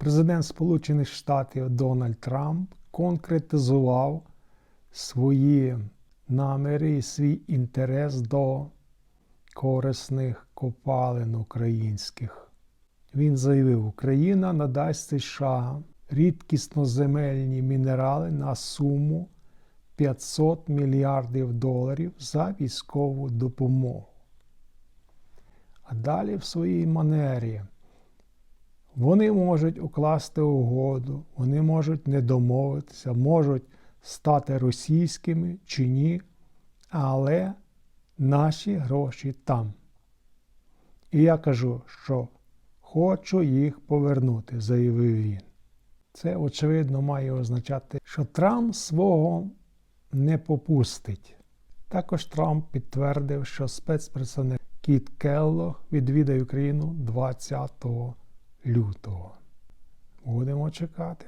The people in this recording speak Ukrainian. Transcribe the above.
президент Сполучених Штатів Дональд Трамп конкретизував свої наміри і свій інтерес до корисних копалин українських. Він заявив, Україна надасть США рідкісноземельні мінерали на суму 500 мільярдів доларів за військову допомогу. А далі в своїй манері вони можуть укласти угоду, вони можуть не домовитися, можуть стати російськими чи ні, але наші гроші там. І я кажу, що хочу їх повернути, заявив він. Це, очевидно, має означати, що Трамп свого не попустить. Також Трамп підтвердив, що спецпредставник Кіт Келлог відвідає Україну 20 лютого. Будемо чекати.